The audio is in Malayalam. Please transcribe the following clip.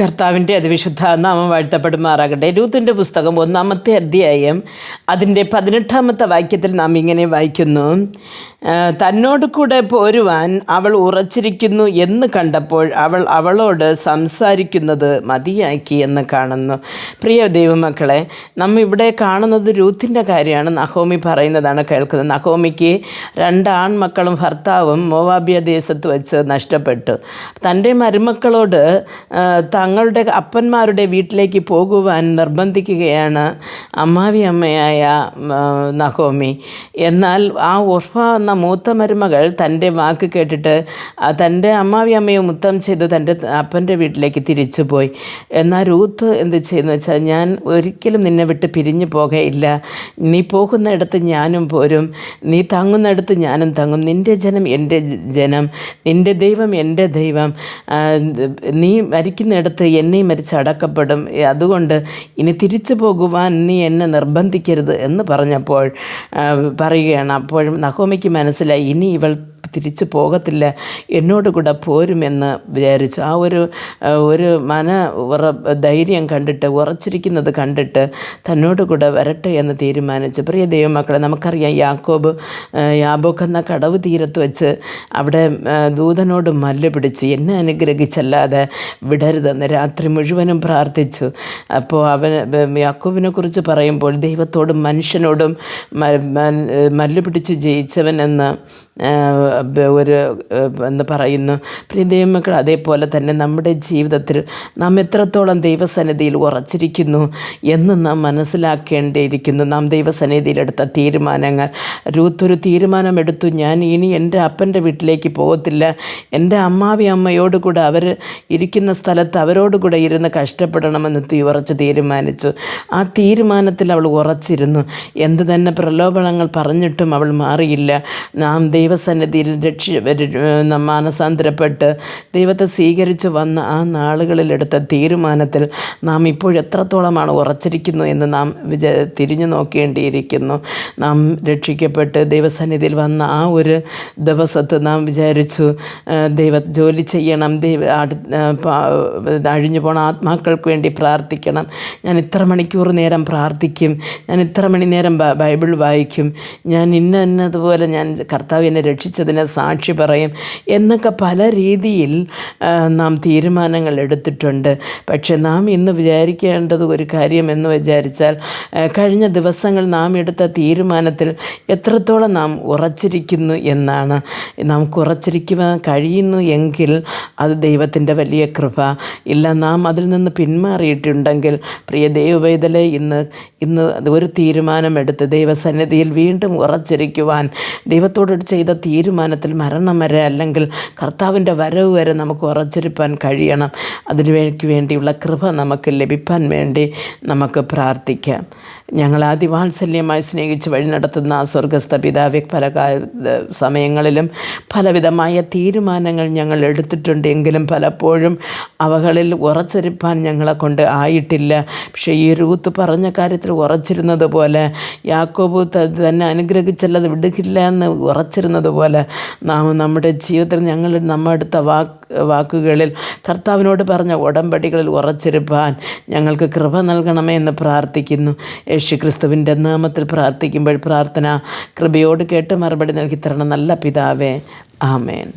കർത്താവിന്റെ അതിവിശുദ്ധ നാമം വാഴ്ത്തപ്പെടുമാറാകട്ടെ. രൂത്തിന്റെ പുസ്തകം ഒന്നാമത്തെ അധ്യായം അതിന്റെ പതിനെട്ടാമത്തെ വാക്യത്തിൽ നാം ഇങ്ങനെ വായിക്കുന്നു. തന്നോട് കൂടെ പോരുവാൻ അവൾ ഉറച്ചിരിക്കുന്നു എന്ന് കണ്ടപ്പോൾ അവൾ അവളോട് സംസാരിക്കുന്നത് മതിയാക്കി എന്ന് കാണുന്നു. പ്രിയ ദൈവമക്കളെ നമ്മൾ ഇവിടെ കാണുന്നത് രൂത്തിന്റെ കാര്യമാണ്. നഹോമി പറയുന്നതാണ് കേൾക്കുന്നത്. നഹോമിക്ക് രണ്ട് ആൺമക്കളും ഭർത്താവും മോവാബിയ ദേശത്ത് വെച്ച് നഷ്ടപ്പെട്ടു. തന്റെ മരുമക്കളോട് തങ്ങളുടെ അപ്പന്മാരുടെ വീട്ടിലേക്ക് പോകുവാൻ നിർബന്ധിക്കുകയാണ് അമ്മാവി അമ്മയായ നഹോമി. എന്നാൽ ആ ഉർഫ എന്ന മൂത്ത മരുമകൾ തന്റെ വാക്ക് കേട്ടിട്ട് തന്റെ അമ്മാവി അമ്മയെ മുത്തം ചെയ്ത് തന്റെ അപ്പന്റെ വീട്ടിലേക്ക് തിരിച്ചു പോയി എന്നാൽ രൂത്ത് എന്ത് ചെയ്യുന്നു വെച്ചാൽ ഞാൻ ഒരിക്കലും നിന്നെ വിട്ട് പിരിഞ്ഞു പോകയില്ല. നീ പോകുന്നിടത്ത് ഞാനും പോരും. നീ തങ്ങുന്നിടത്ത് ഞാനും തങ്ങും. നിന്റെ ജനം എന്റെ ജനം. നിന്റെ ദൈവം എന്റെ ദൈവം. നീ മരിക്കുന്നിടത്ത് എന്നെയും മരിച്ച് അടക്കപ്പെടും. അതുകൊണ്ട് ഇനി തിരിച്ചു പോകുവാൻ നീ എന്നെ നിർബന്ധിക്കരുത് എന്ന് പറഞ്ഞപ്പോൾ പറയുകയാണ്. അപ്പോഴും നഹോമിക്ക് മനസ്സിലായി ഇനി ഇവൾ തിരിച്ചു പോകത്തില്ല എന്നോട് കൂടെ പോരുമെന്ന് വിചാരിച്ചു. ആ ഒരു ഒരു മന ഉറ ധൈര്യം കണ്ടിട്ട് ഉറച്ചിരിക്കുന്നത് കണ്ടിട്ട് തന്നോട് കൂടെ വരട്ടെ എന്ന് തീരുമാനിച്ചു. പ്രിയ ദൈവമക്കളെ നമുക്കറിയാം യാക്കോബ് യാബോക്ക് എന്ന കടവ് തീരത്ത് വെച്ച് അവിടെ ദൂതനോട് മല്ല് പിടിച്ച് എന്നെ അനുഗ്രഹിച്ചല്ലാതെ വിടരുതെന്ന് രാത്രി മുഴുവനും പ്രാർത്ഥിച്ചു. അപ്പോൾ അവൻ യാക്കോബിനെ കുറിച്ച് പറയുമ്പോൾ ദൈവത്തോടും മനുഷ്യനോടും മ- മ- മല്ല് പിടിച്ച് ജയിച്ചവൻ എന്ന് ഒരു എന്ന് പറയുന്നു. പ്രിയ ദൈവമക്കൾ അതേപോലെ തന്നെ നമ്മുടെ ജീവിതത്തിൽ നാം എത്രത്തോളം ദൈവസന്നിധിയിൽ ഉറച്ചിരിക്കുന്നു എന്ന് നാം മനസ്സിലാക്കേണ്ടിയിരിക്കുന്നു. നാം ദൈവസന്നിധിയിലെടുത്ത തീരുമാനങ്ങൾ. രൂത്ത് ഒരു തീരുമാനമെടുത്തു. ഞാൻ ഇനി എന്റെ അപ്പന്റെ വീട്ടിലേക്ക് പോകത്തില്ല. എന്റെ അമ്മാവി അമ്മയോട് കൂടെ അവർ ഇരിക്കുന്ന സ്ഥലത്ത് അവരോട് കൂടെ ഇരുന്ന് കഷ്ടപ്പെടണമെന്ന് തീ ഉറച്ച് തീരുമാനിച്ചു. ആ തീരുമാനത്തിൽ അവൾ ഉറച്ചിരുന്നു. എന്ത് തന്നെ പ്രലോഭനങ്ങൾ പറഞ്ഞിട്ടും അവൾ മാറിയില്ല. നാം ദൈവസന്നിധിയിൽ രക്ഷ മാനസാന്തരപ്പെട്ട് ദൈവത്തെ സ്വീകരിച്ച് വന്ന ആ നാളുകളിലെടുത്ത തീരുമാനത്തിൽ നാം ഇപ്പോൾ എത്രത്തോളമാണ് ഉറച്ചിരിക്കുന്നു എന്ന് നാം വിച തിരിഞ്ഞു നോക്കേണ്ടിയിരിക്കുന്നു. നാം രക്ഷിക്കപ്പെട്ട് ദൈവസന്നിധിയിൽ വന്ന ആ ഒരു ദിവസത്ത് നാം വിചാരിച്ചു ദൈവ ജോലി ചെയ്യണം ദൈവ അഴിഞ്ഞു പോണ ആത്മാക്കൾക്ക് വേണ്ടി പ്രാർത്ഥിക്കണം. ഞാൻ ഇത്ര മണിക്കൂർ നേരം പ്രാർത്ഥിക്കും. ഞാൻ ഇത്ര മണി നേരം ബൈബിൾ വായിക്കും. ഞാൻ ഇന്ന ഇന്നതുപോലെ ഞാൻ കർത്താവ് എന്നെ രക്ഷിച്ചതിന് സാക്ഷി പറയും എന്നൊക്കെ പല രീതിയിൽ നാം തീരുമാനങ്ങൾ എടുത്തിട്ടുണ്ട്. പക്ഷെ നാം ഇന്ന് വിചാരിക്കേണ്ടത് ഒരു കാര്യം എന്ന് വിചാരിച്ചാൽ കഴിഞ്ഞ ദിവസങ്ങൾ നാം എടുത്ത തീരുമാനത്തിൽ എത്രത്തോളം നാം ഉറച്ചിരിക്കുന്നു എന്നാണ്. നാം ഉറച്ചിരിക്കുവാൻ കഴിയുന്നു എങ്കിൽ അത് ദൈവത്തിന്റെ വലിയ കൃപ. ഇല്ല നാം അതിൽ നിന്ന് പിന്മാറിയിട്ടുണ്ടെങ്കിൽ പ്രിയ ദൈവവേദലെ ഇന്ന് ഇന്ന് ഒരു തീരുമാനമെടുത്ത് ദൈവസന്നിധിയിൽ വീണ്ടും ഉറച്ചിരിക്കുവാൻ ദൈവത്തോട് ചെയ്ത തീരുമാനത്തിൽ മരണം വരെ അല്ലെങ്കിൽ കർത്താവിന്റെ വരവ് വരെ നമുക്ക് ഉറച്ചിരിപ്പാൻ കഴിയണം. അതിനു വേണ്ടി വേണ്ടിയുള്ള കൃപ നമുക്ക് ലഭിക്കാൻ വേണ്ടി നമുക്ക് പ്രാർത്ഥിക്കാം. ഞങ്ങൾ അതിവാത്സല്യമായി സ്നേഹിച്ച് വഴി നടത്തുന്ന ആ സ്വർഗസ്ഥ പിതാവെ പല സമയങ്ങളിലും പലവിധമായ തീരുമാനങ്ങൾ ഞങ്ങൾ എടുത്തിട്ടുണ്ട്. എങ്കിലും പലപ്പോഴും അവകളിൽ ഉറച്ചിരിപ്പാൻ ഞങ്ങളെ കൊണ്ട് ആയിട്ടില്ല. പക്ഷേ ഈ രൂത്ത് പറഞ്ഞ കാര്യത്തിൽ ഉറച്ചിരുന്നത് പോലെ യാക്കോബ് തന്നെ അനുഗ്രഹിച്ചല്ലത് വിടുകില്ല എന്ന് ഉറച്ചിരുന്നത് പോലെ നാം നമ്മുടെ ജീവിതത്തിൽ ഞങ്ങൾ നമ്മെടുത്ത വാക്ക് വാക്കുകളിൽ കർത്താവിനോട് പറഞ്ഞ ഉടമ്പടികളിൽ ഉറച്ചിരുപ്പാൻ ഞങ്ങൾക്ക് കൃപ നൽകണമേ എന്ന് പ്രാർത്ഥിക്കുന്നു. യേശു ക്രിസ്തുവിന്റെ നാമത്തിൽ പ്രാർത്ഥിക്കുമ്പോൾ പ്രാർത്ഥന കൃപയോട് കേട്ട് മറുപടി നൽകി തരണം നല്ല പിതാവേ. ആമേൻ.